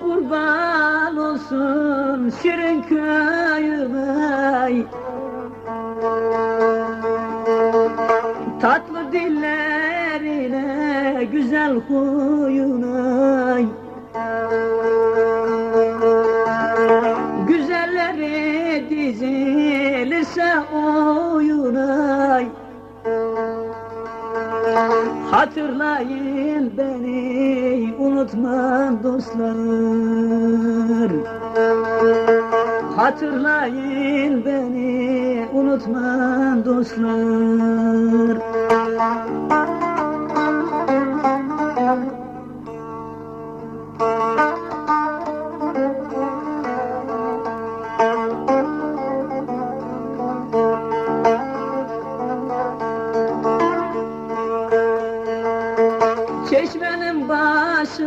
kurban olsun şirin köyüme Tatlı dillerine güzel huyuna Güzelleri dizilirse oyuna Hatırlayın beni unutma dostlar. Hatırlayın beni unutma dostlar Keşmenin başı